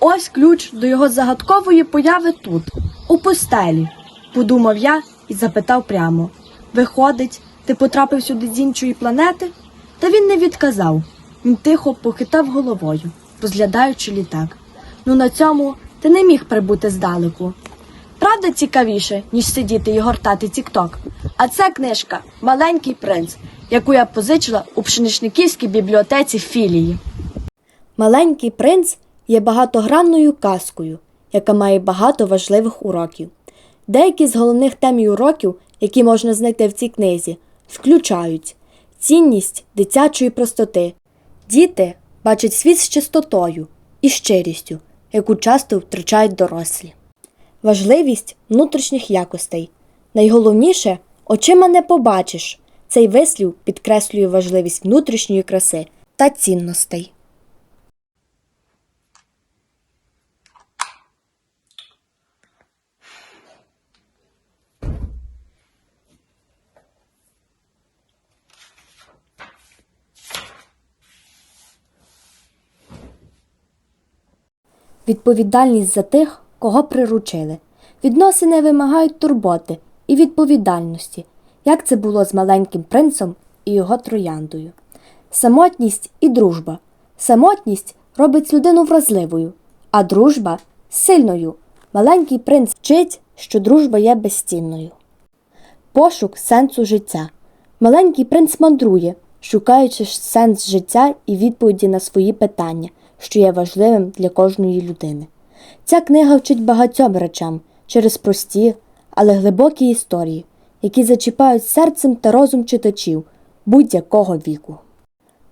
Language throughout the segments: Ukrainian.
ось ключ до його загадкової появи тут, у постелі, подумав я і запитав прямо. Виходить, ти потрапив сюди з іншої планети? Та він не відказав. Він тихо похитав головою, розглядаючи літак. Ну на цьому ти не міг прибути здалеку. Правда цікавіше, ніж сидіти і гортати тік-ток. А це книжка Маленький принц, яку я позичила у пшеничниківській бібліотеці філії. Маленький принц є багатогранною казкою, яка має багато важливих уроків. Деякі з головних тем і уроків, які можна знайти в цій книзі, включають цінність дитячої простоти. Діти бачать світ з чистотою і щирістю, яку часто втрачають дорослі. Важливість внутрішніх якостей. Найголовніше очима не побачиш. Цей вислів підкреслює важливість внутрішньої краси та цінностей. Відповідальність за тих, кого приручили. Відносини вимагають турботи і відповідальності, як це було з маленьким принцем і його трояндою. Самотність і дружба. Самотність робить людину вразливою, а дружба сильною. Маленький принц вчить, що дружба є безцінною. Пошук сенсу життя. Маленький принц мандрує, шукаючи сенс життя і відповіді на свої питання, що є важливим для кожної людини. Ця книга вчить багатьом речам через прості, але глибокі історії, які зачіпають серцем та розум читачів будь-якого віку.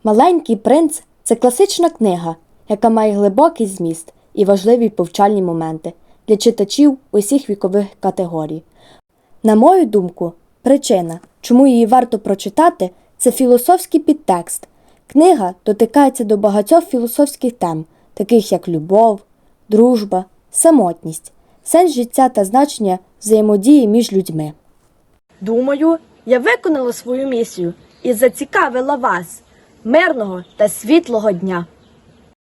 Маленький принц це класична книга, яка має глибокий зміст і важливі повчальні моменти для читачів усіх вікових категорій. На мою думку, причина, чому її варто прочитати, це філософський підтекст. Книга дотикається до багатьох філософських тем, таких як любов, дружба, самотність, сенс життя та значення взаємодії між людьми. Думаю, я виконала свою місію і зацікавила вас мирного та світлого дня.